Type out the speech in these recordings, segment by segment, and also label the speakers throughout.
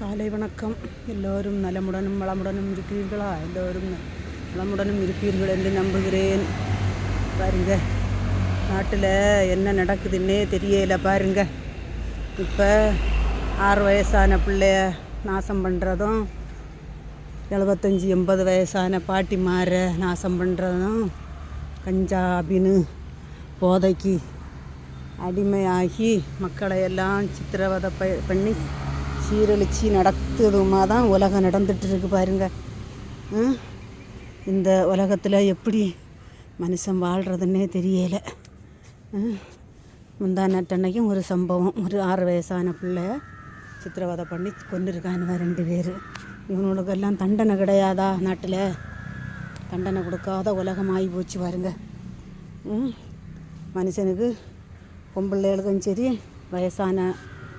Speaker 1: காலை வணக்கம். எல்லோரும் நலமுடனும் வளமுடனும் இருக்கிறீர்களா? எல்லோரும் நலமுடனும் இருப்பீர்கள் என்று நம்புகிறேன். பாருங்க நாட்டில் என்ன நடக்குதுன்னே தெரியல பாருங்க. இப்போ ஆறு வயசான பிள்ளைய நாசம் பண்ணுறதும் எழுபத்தஞ்சி எண்பது வயசான பாட்டிமாரை நாசம் பண்ணுறதும் கஞ்சாபின்னு போதைக்கு அடிமையாகி மக்களை எல்லாம் சித்திரவதை ப- பண்ணி சீரழித்து நடத்துதுமா தான் உலகம் நடந்துட்டு இருக்கு பாருங்க இந்த உலகத்தில் எப்படி மனுஷன் வாழ்கிறதுன்னே தெரியலை. முந்தா நட்டன்னைக்கும் ஒரு சம்பவம். ஒரு ஆறு வயசான பிள்ளைய சித்திரவதை பண்ணி கொண்டிருக்கானுவ ரெண்டு பேர். இவனுக்கெல்லாம் தண்டனை கிடையாதா நாட்டில்? தண்டனை கொடுக்காத உலகம் ஆகி போச்சு பாருங்க. மனுஷனுக்கு பொம்பளைகளுக்கும் சரி வயசான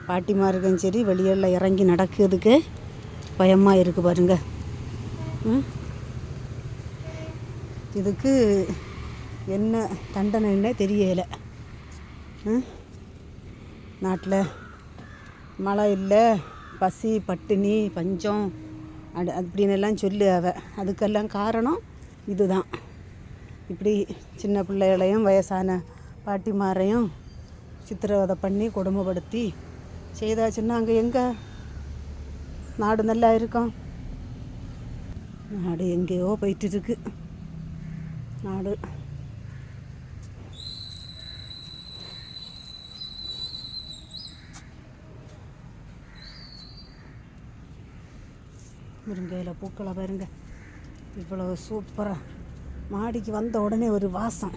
Speaker 1: பாட்டிமாருக்கும் சரி வெளியில் இறங்கி நடக்கிறதுக்கு பயமாக இருக்குது பாருங்க. இதுக்கு என்ன தண்டனைன்னே தெரியலை. நாட்டில் மழை இல்லை பசி பட்டினி பஞ்சம் அடு அப்படின்னு எல்லாம் சொல்லு அவ. அதுக்கெல்லாம் காரணம் இதுதான். இப்படி சின்ன பிள்ளைகளையும் வயசான பாட்டிமாரையும் சித்திரவதை பண்ணி கொடுமைப்படுத்தி செய்தாச்சுன்னா அங்கே எங்கே? நாடு நல்லா இருக்கும் நாடு எங்கேயோ போயிட்டு இருக்கு நாடு. முருங்கையில் பூக்களை பாருங்க. இவ்வளோ சூப்பராக மாடிக்கு வந்த உடனே ஒரு வாசம்.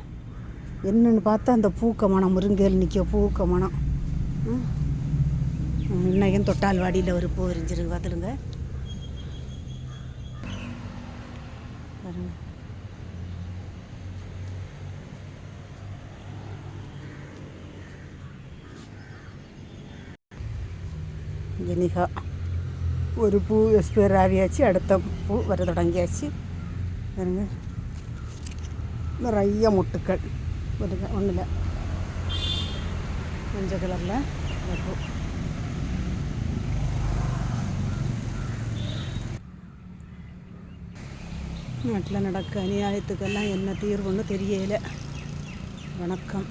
Speaker 1: என்னன்னு பார்த்தா அந்த பூக்க மனம் முருங்கையில் நிற்க பூக்க மனம். ம். இன்னைக்கும் தொட்டால் வாடியில் ஒரு பூ விரிஞ்சிருக்கு பார்த்துடுங்க. பாருங்க. ஜெனிகா ஒரு பூ எக்ஸ்பயர் ஆகியாச்சு அடுத்த பூ வர தொடங்கியாச்சு. பாருங்க. நிறைய முட்டுக்கள். ஒன்றுங்க ஒன்றில் மஞ்சள் கலரில் பூ. நாட்டில் நடக்க அநியாயத்துக்கெல்லாம் என்ன தீர்வுன்னு தெரியலை. வணக்கம்.